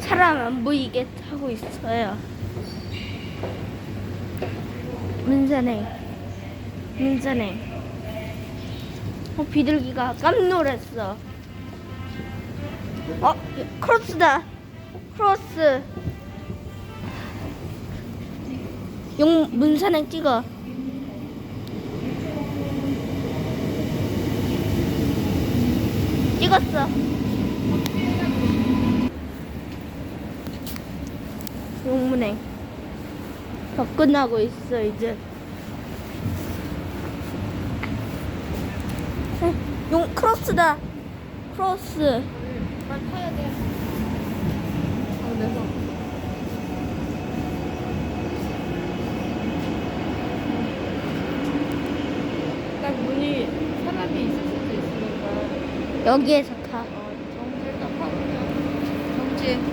사람 안 보이게 타고 있어요. 문산행, 문산행. 어, 비둘기가 깜놀했어. 어, 크로스다. 크로스. 용 문산행 찍어. 찍었어. 용문행. 접근하고 있어 이제. 에, 용 크로스다. 크로스. 빨리 타야 돼. 아, 그래서. 딱 문이 사람이 있을 수도 있으니까. 여기에서 타. 어, 정지를 딱 하면 정지.